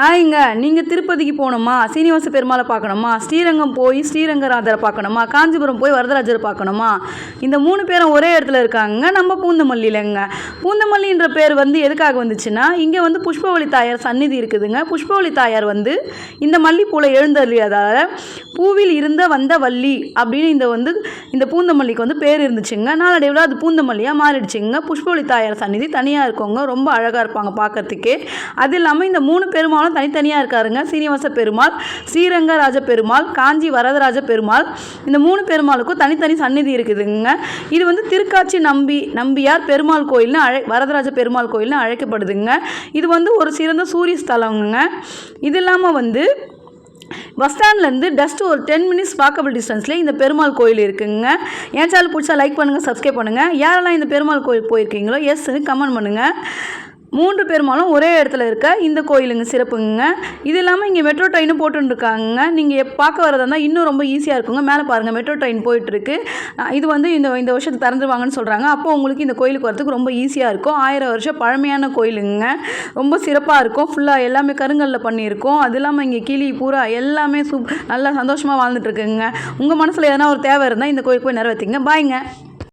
ஹாய்ங்க நீங்கள் திருப்பதிக்கு போகணுமா? சீனிவாச பெருமாளை பார்க்கணுமா? ஸ்ரீரங்கம் போய் ஸ்ரீரங்கராதரை பார்க்கணுமா? காஞ்சிபுரம் போய் வரதராஜரை பார்க்கணுமா? இந்த மூணு பேரும் ஒரே இடத்துல இருக்காங்க. நம்ம பூந்தமல்லியிலங்க. பூந்தமல்லின்ற பேர் வந்து எதுக்காக வந்துச்சுன்னா இங்கே வந்து புஷ்பவழி தாயார் சந்நிதி இருக்குதுங்க. புஷ்பவழி தாயார் வந்து இந்த மல்லிப்பூவில் எழுந்தருளியதால் பூவில் இருந்த வந்த வள்ளி அப்படின்னு இந்த வந்து இந்த பூந்தமல்லிக்கு வந்து பேர் இருந்துச்சுங்க. நாளடைவில் அது பூந்தமல்லியாக மாறிடுச்சுங்க. புஷ்பவழி தாயார் சந்நிதி தனியாக இருக்கவங்க ரொம்ப அழகாக இருப்பாங்க பார்க்கறதுக்கே. அது இல்லாமல் இந்த மூணு பெருமாளும் தனித்தனியாக இருக்காருங்க. சீனிவாச பெருமாள் ஸ்ரீரங்கராஜ பெருமாள் காஞ்சி வரதராஜ பெருமாள். இந்த மூணு பெருமாளுக்கும் தனித்தனி சந்நிதி இருக்குதுங்க. இது வந்து திருக்காட்சி நம்பி நம்பியார் பெருமாள் கோயில்னு அழை வரதராஜ பெருமாள் கோயில்னு அழைக்கப்படுதுங்க. இது வந்து ஒரு சிறந்த சூரிய ஸ்தலங்க. இது இல்லாமல் வந்து பஸ் ஸ்டாண்ட்லேருந்து ஜஸ்ட் ஒரு டென் மினிட்ஸ் வாக்கபிள் டிஸ்டன்ஸ்லேயே இந்த பெருமாள் கோயில் இருக்குங்க. என் சேனல் பிடிச்சா லைக் பண்ணுங்கள் சப்ஸ்கிரைப் பண்ணுங்கள் யாரெல்லாம் இந்த பெருமாள் கோயில் போயிருக்கீங்களோ எஸ்ன்னு கமெண்ட் பண்ணுங்கள் மூன்று பெருமாளும் ஒரே இடத்துல இருக்க இந்த கோயிலுங்க சிறப்புங்க. இது இல்லாமல் இங்கே மெட்ரோ ட்ரெயினும் போட்டுருக்காங்க நீங்கள் பார்க்க வரதா இருந்தால் இன்னும் ரொம்ப ஈஸியாக இருக்குங்க. மேலே பாருங்கள் மெட்ரோ ட்ரெயின் போயிட்டுருக்கு இது வந்து இந்த இந்த வருஷத்துக்கு திறந்துருவாங்கன்னு சொல்கிறாங்க அப்போ உங்களுக்கு இந்த கோயிலுக்கு வரதுக்கு ரொம்ப ஈஸியாக இருக்கும். ஆயிரம் வருஷம் பழமையான கோயிலுங்க. ரொம்ப சிறப்பாக இருக்கும். ஃபுல்லாக எல்லாமே கருங்கல்ல பண்ணியிருக்கோம். அது இல்லாமல் இங்கே கிளி பூரா எல்லாமே சூப் நல்லா சந்தோஷமாக வாழ்ந்துட்டுருக்குங்க உங்கள் மனசில் எதனா ஒரு தேவை இருந்தால் இந்த கோயிலுக்கு போய் நிறைவேற்றிங்க பாய்ங்க.